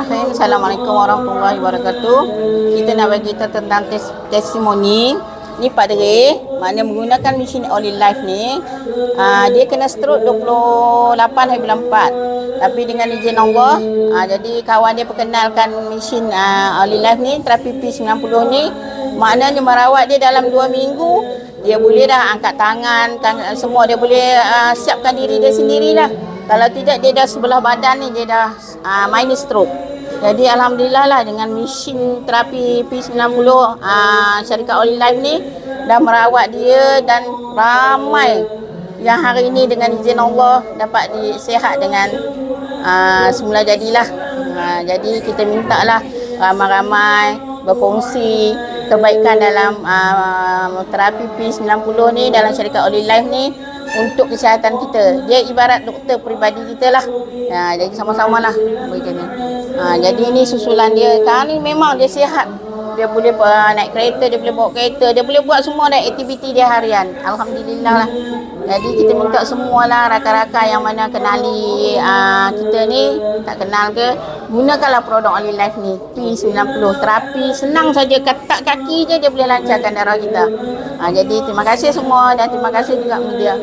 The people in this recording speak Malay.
Bismillahirrahmanirrahim. Assalamualaikum warahmatullahi wabarakatuh. Kita nak bagi kita tentang tes- testimoni. Ni Pak Dere, mana menggunakan mesin Oli Life ni, aa, dia kena stroke 28 hari bulan 4. Tapi dengan izin Allah, aa, jadi kawan dia perkenalkan mesin aa, Oli Life ni, terapi P90 ni, maknanya merawat dia dalam 2 minggu, dia boleh dah angkat tangan, tangan semua dia boleh aa, siapkan diri dia sendirilah. Kalau tidak dia dah sebelah badan ni dia dah uh, minor stroke. Jadi alhamdulillah lah dengan mesin terapi P90 uh, syarikat Oli Life ni dah merawat dia dan ramai yang hari ini dengan izin Allah dapat disihat dengan uh, semula jadilah. Uh, jadi kita minta lah ramai-ramai berkongsi kebaikan dalam uh, terapi P90 ni dalam syarikat Oli Life ni untuk kesihatan kita. Dia ibarat doktor peribadi kita lah. Ha, jadi sama-sama lah. Ha, jadi ini susulan dia. Sekarang ni memang dia sihat. Dia boleh uh, naik kereta, dia boleh bawa kereta, dia boleh buat semua dan aktiviti dia harian. Alhamdulillah lah. Jadi kita minta semualah rakan-rakan yang mana kenali uh, kita ni, tak kenal ke, gunakanlah produk Oli Life ni, P90. Terapi senang saja, ketak kaki je dia boleh lancarkan darah kita. Ha, jadi terima kasih semua dan terima kasih juga media.